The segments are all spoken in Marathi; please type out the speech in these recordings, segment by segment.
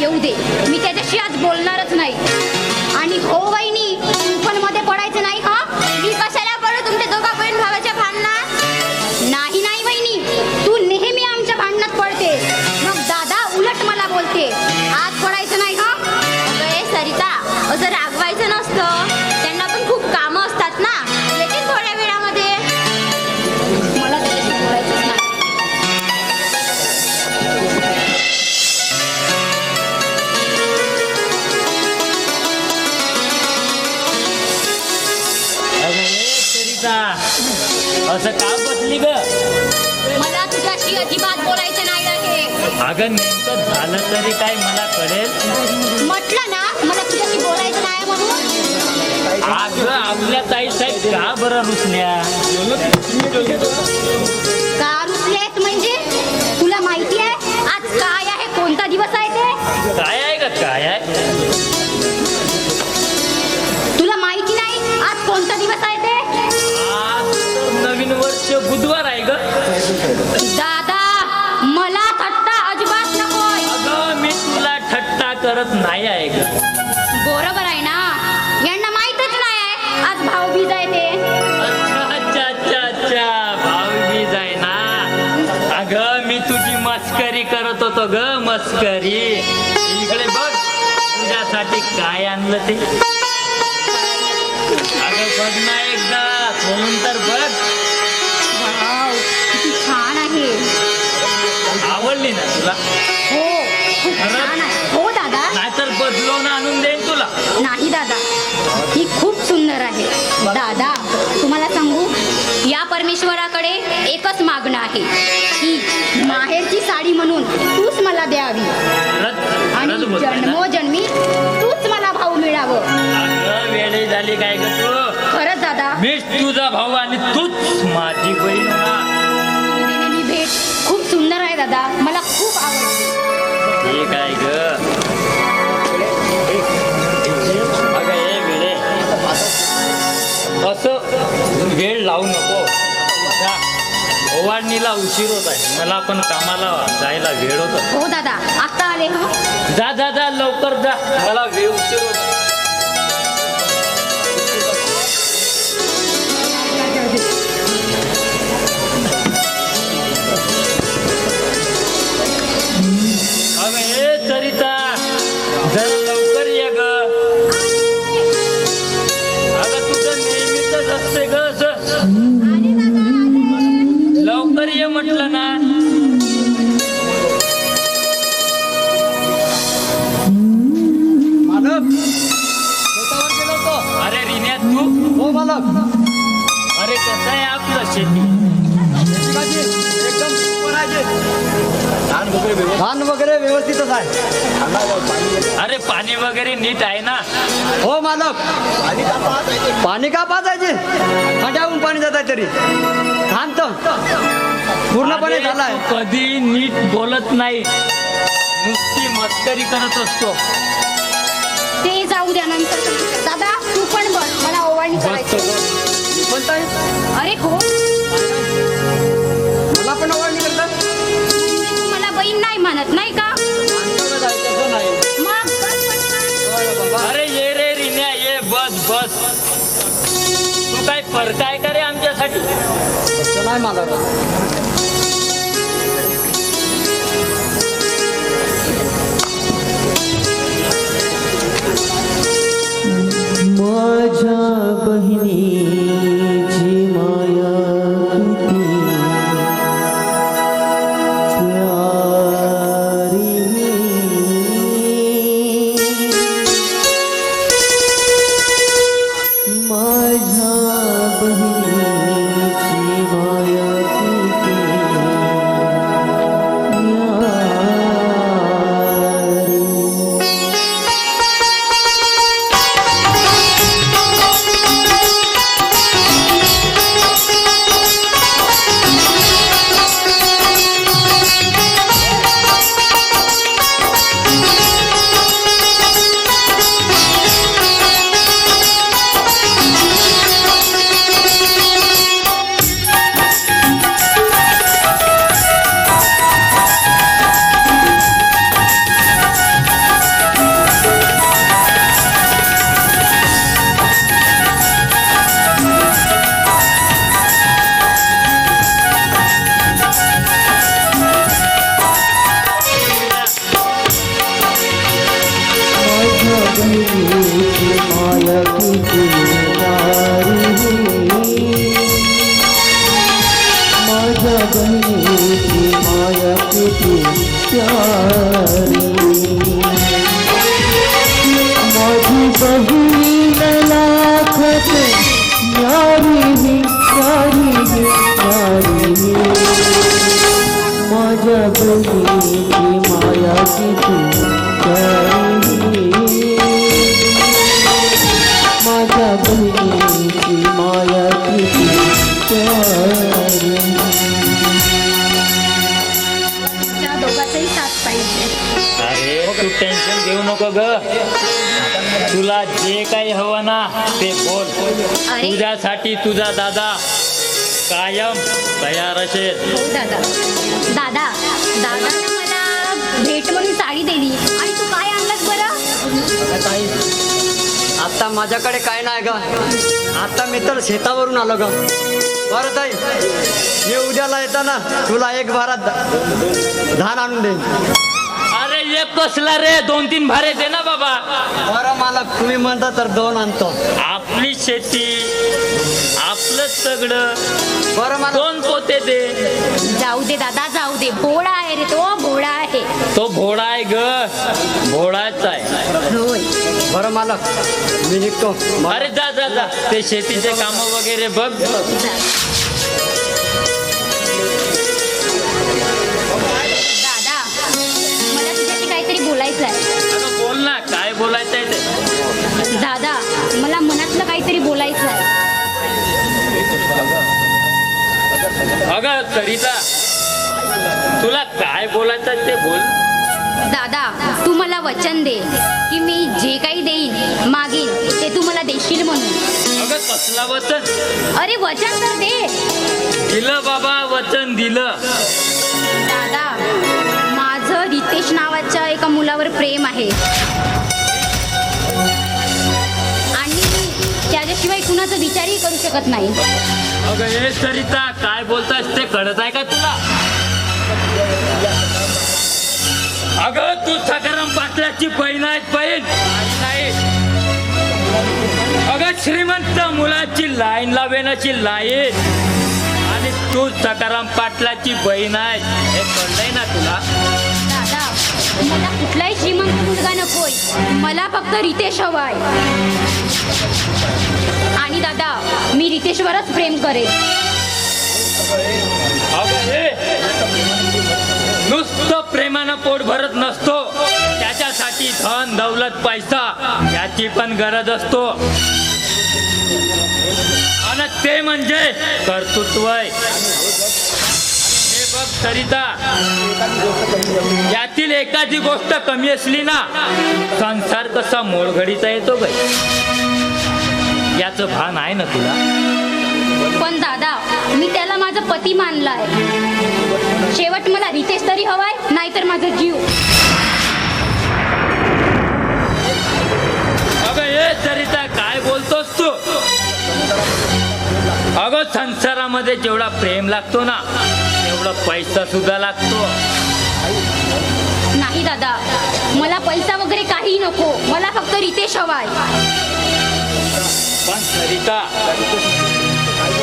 येऊ दे. मी त्याच्याशी आज बोलणार सरिता असं का बसली ग? मला तुझ्याशी अजिबात बोलायचं नाही आहे अगं नेमकं झालं तरी काय मला कळेल? म्हटलं ना मला तुझ्याशी बोलायचं नाही म्हणून. अगं आपल्या ताई साहेब का बरं रुसल्या? का रुसलेत म्हणजे? तुला माहिती आहे आज काय आहे कोणता दिवस आहे ते? काय आहे ग काय आहे? करत नाही आहे ग बरोबर आहे ना? यांना माहीतच नाही आहे. आज भाऊबीज आहे ते. अच्छा अच्छा अच्छा अच्छा. भाऊबीज आहे ना? अगं मी तुझी मस्करी करत होतो ग मस्करी. इकडे बघ तुझ्यासाठी काय आणलं ते. अगं बघ ना एकदा म्हणून तर बघ. वाव किती छान आहे. आवडली ना तुला? हो खूप छान आहे. हो दादा. नाहीतर बदलून आणून देईन तुला. नाही दादा. ही खूप सुंदर आहे. दादा तुम्हाला सांगू या परमेश्वराकडे एकच मागणं आहे. की माहेरची साडी म्हणून तूच मला द्यावी. खरंच आणि खरंच बोलतोय ना? जन्मोजन्मी तूच मला भाऊ मिळावं. अगं वेळे झाली काय ग तू? खरंच दादा. मीच तुझा लावू नको. ओवाळणीला उशीर होत आहे. मला पण कामाला जायला वेळ होत हो दादा. आता आले हो जा जा जा लवकर जा. मला वेळ उशीर होत तू? हो मालक अरे कसं आहे आपलं शेती शेतीकाची एकदम सुपर आहे धान वगैरे व्यवस्थितच आहे. अरे पाणी वगैरे नीट आहे ना? हो मालक. पाणी का पाजायचे? खड्याहून पाणी जात आहे तरी. धान तर पूर्णपणे झालाय. कधी नीट बोलत नाही. नुसती मस्करी करत असतो. ते जाऊ द्या नंतर दादा मला बसतो करायची. कोणताही अरे हो. मला पण करतात तू मला बहीण नाही म्हणत नाही का? नाही. मग पटकन. अरे ये रे रिन्या ये बस बस. तू काय फरक आहे का रे आमच्यासाठी? तसं नाही मालक बहिणीची माझ्या बहिणीची माया किती अरे तू टेन्शन घेऊ नको ग. तुला जे काही हवं ना ते बोल. तुझ्यासाठी तुझा दादा कायम तयार असेल. हो दादा दादा दादा. भेट म्हणून साडी दिली आणि तू काय आणलास बरं? ताई आता माझ्याकडे काय नाही ग. आता मी तर शेतावरून आलो ग. बरं ताई मी उद्याला येताना तुला एक भारात धान आणून देईन. अरे एक कसला रे दोन तीन भारे दे ना बाबा. बरं मला तुम्ही म्हणता तर दोन आणतो. आपली शेती आपलं सगळं. बरं दोन पोते दे जाऊ दे दादा जाऊ दे. भोळा आहे रे तो भोळा आहे. तो भोळा आहे ग. भोळाच आहे. होय. बरं मालक मी निघतो. अरे जा जा जा. ते शेतीचे काम वगैरे बघ. अगं सरिता तुला काय बोलायचं ते बोल. दादा तू मला वचन दे की मी जे काही देईन मागीन ते तू मला देशील म्हणून. अगं कसला वचन? अरे वचन तर दे. दिलं बाबा वचन दिलं. दादा माझं रितेश नावाच्या एका मुलावर प्रेम आहे. त्याच्याशिवाय कुणाचा विचारही करू शकत नाही. अगं हे सरिता काय बोलतास ते कळत आहे का तुला? अगं तू सकाराम पाटलाची बहीण आहे बहीण. नाही अगं श्रीमंत मुलाची लाईन लावेनाची लाईन. आणि तू सकाराम पाटलाची बहीण आहे. हे कळलंय ना तुला? दादा मला कुठलाही श्रीमंत मुलगा नकोय. मला फक्त रितेश हवाय आणि दादा मी रितेशवरच प्रेम करेन. नुसतं प्रेमानं पोट भरत नसतो. त्याच्यासाठी धन दौलत पैसा याची पण गरज असतो. आणि ते म्हणजे कर्तृत्व आहे. सरिता यातील एखादी गोष्ट कमी असली ना संसार कसा मोडघडीचा येतो ग याचं भान आहे ना तुला? पण दादा मी त्याला माझा पती मानलाय शेवट मला रितेश तरी हवाय नाहीतर माझा जीव. अगं हे सरिता काय बोलतोस तू? अगं संसारामध्ये जेवढा प्रेम लागतो ना तेवढा पैसा सुद्धा लागतो. नाही दादा मला पैसा वगैरे काही नको. मला फक्त रितेश हवाय. पण सरिता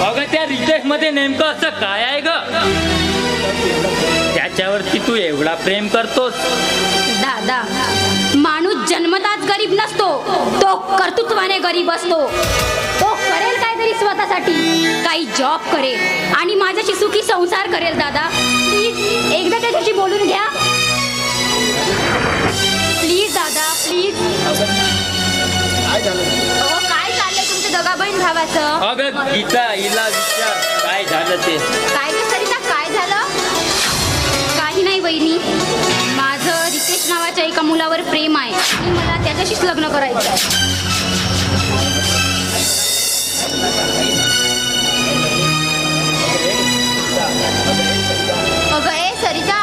अगं त्या रितेशमध्ये नेमकं असं काय आहे ग? त्याच्यावरती तू एवढा प्रेम करतोस. दादा माणूस जन्मताच गरीब नसतो. तो कर्तृत्वाने गरीब असतो. तो करेल काहीतरी स्वतःसाठी काही जॉब करेल आणि माझ्याशी सुखी संसार करेल दादा. प्लीज एकदा त्याच्याशी बोलून घ्या. प्लीज दादा प्लीज अहो काय चाललंय तुमच्या दगा बहीण भावाचं? अगं गीता हिला विचार. काय झालं ते? काय ग सरिता काय झालं? काही नाही बहिणी माझं रितेश नावाच्या एका मुलावर प्रेम आहे. आणि मला त्याच्याशीच लग्न करायचं आहे. अगं ए सरिता.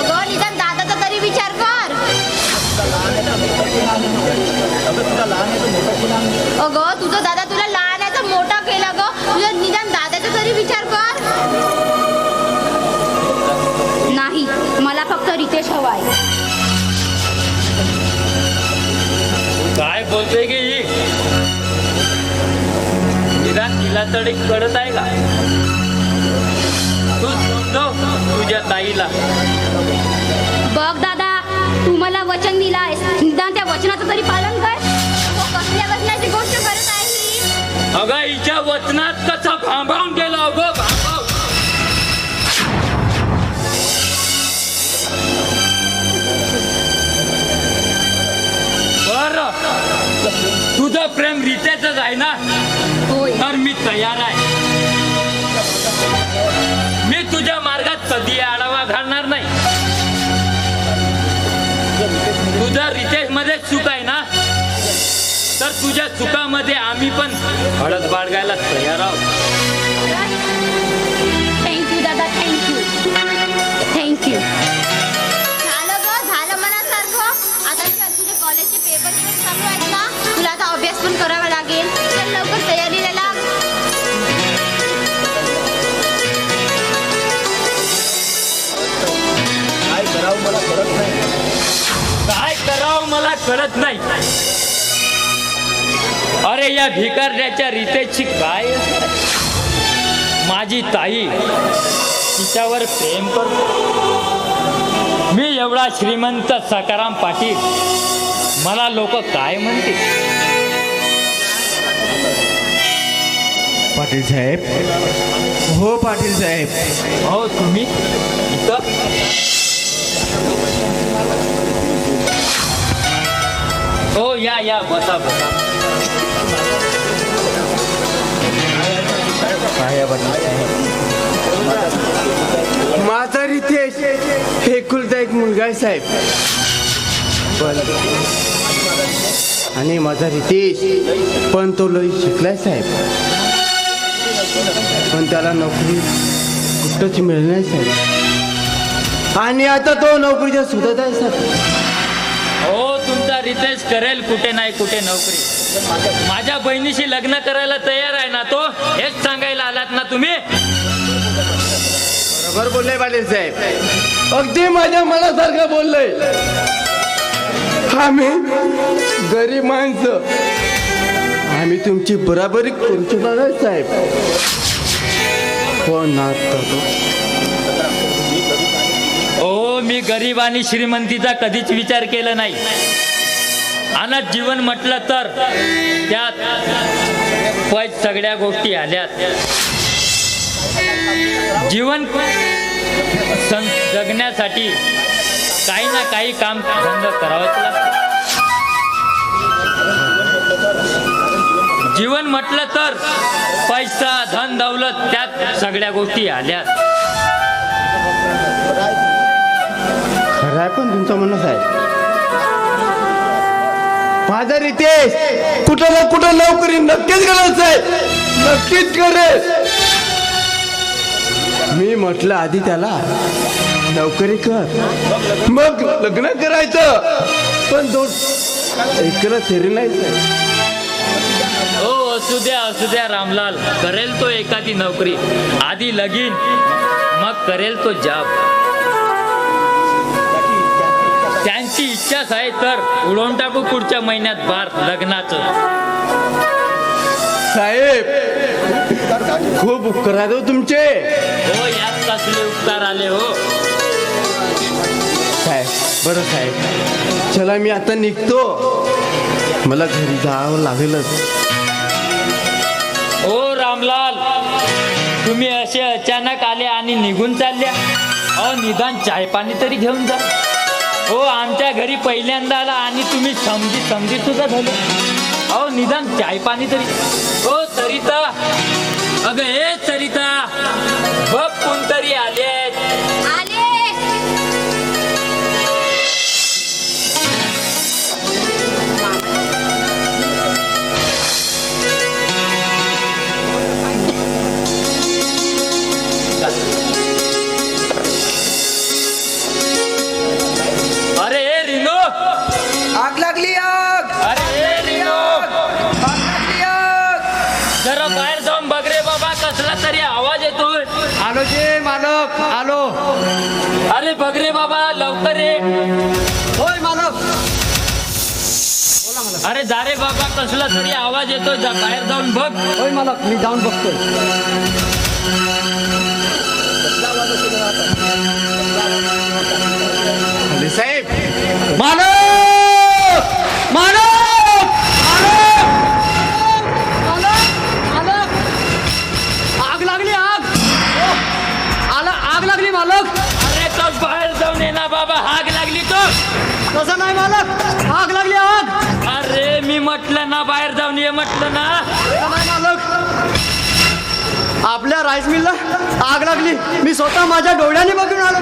अगं निदान दादाचा तरी विचार कर. अगं तुझा दादा तुला लहान आहे तर मोठा केला ग तुझा निदान दादाचा तरी विचार कर. नाही मला फक्त रितेश हवा आहे बोलते की तिला तरी कळत आहे का? तू समजव तुझ्या ताईला. बघ दादा तू मला वचन दिलायस. निदान त्या वचनाचं तरी पालन कर. कसल्या वचनाची गोष्ट करत आहे ही? अगं हिच्या वचनात कसं भांबावून गेलं अगं? भांबाव बर. तुझं प्रेम रितेच आहे ना? तर मी तयार आहे. मी तुझ्या मार्गात कधी आढावा घालणार नाही. तुझं रितेशमध्ये चूक आहे ना? तर तुझ्या चुकामध्ये आम्ही पण हळद बाळगायला तयार आहोत. थँक्यू दादा थँक्यू थँक्यू झालं ग झालं मनासारखं. आता चल तुझे कॉलेजचे पेपर पण चालू आहेत ना? तुला आता अभ्यास पण करावा लागेल. चल लवकर तयारीला काय करावं मला कळत नाही. अरे या भिकारड्याच्या रितेची काय? माझी ताई तिच्यावर प्रेम करतो. मी एवढा श्रीमंत सकाराम पाटील. मला लोक काय म्हणतील? पाटील साहेब. हो पाटील साहेब. हो तुम्ही? इथं? हो या या बसा बसा. माझा रितेश एकुलता एक मुलगा आहे साहेब. आणि माझा रितेश पण तो लई शिकलाय साहेब. पण त्याला नोकरी कुठंच मिळणार नाही साहेब. आणि आता तो नोकरीच्या सुधत आहे साहेब. हो तुमचा रितेश करेल कुठे नाही कुठे नोकरी. माझ्या बहिणीशी लग्न करायला तयार आहे ना तो? हेच सांगायला आलात ना तुम्ही? बरोबर बोलले पाटील साहेब. अगदी माझ्या मनासारखं बोललंय आम्ही गरीब माणसं. आम्ही तुमची बराबरी करू शकणार साहेब. पण आता हो मी गरीब आणि श्रीमंतीचा कधीच विचार केला नाही. अनाथ जीवन म्हटलं तर त्यात पैस सगळ्या गोष्टी आल्यात. जीवन जगण्यासाठी काही ना काही काम धंदा करावंच लागतं. जीवन म्हटलं तर पैसा धन दौलत त्यात सगळ्या गोष्टी आल्यात. खरं आहे पण तुमचं म्हणणं साहेब माझा रितेश कुठं ना कुठं नोकरी नक्कीच करेल साहेब नक्कीच करेल मी म्हटलं आधी त्याला नोकरी कर. मग लग्न करायचं. पण दोन इकडं थेरी नाही साहेब हो असू द्या असू द्या रामलाल. करेल तो एखादी नोकरी. आधी लगीन. मग करेल तो जॉब. त्यांची इच्छाच आहे तर उडवून टाकू पुढच्या महिन्यात बार लग्नाचं. साहेब खूप उपकार आहेत हो तुमचे. हो यात कसले उपकार आले हो? साहेब बरं साहेब. चला मी आता निघतो. मला घरी जावं लागेलच. हो रामलाल. तुम्ही असे अचानक आले आणि निघून चालल्या. अहो निदान चाय पाणी तरी घेऊन जा. हो आमच्या घरी पहिल्यांदा आला आणि तुम्ही समजी समजी सुद्धा झाले. अहो निदान चाय पाणी तरी. हो सरिता. अगं हे सरिता. बघ कोणतरी कसला तरी आवाज येतोय. जा बाहेर जाऊन बघ. होय मालक मी जाऊन बघतोय. साहेब. मालक मालक मालक आग लागली आग! आला आग लागली मालक! अरे तो बाहेर जाऊन ये ना बाबा आग लागली तो. तसं नाही मालक! म्हटलं ना बाहेर जाऊन ये म्हटलं ना. मालक आपल्या राईस मिलला आग लागली. मी स्वतः माझ्या डोळ्याने बघून आलो.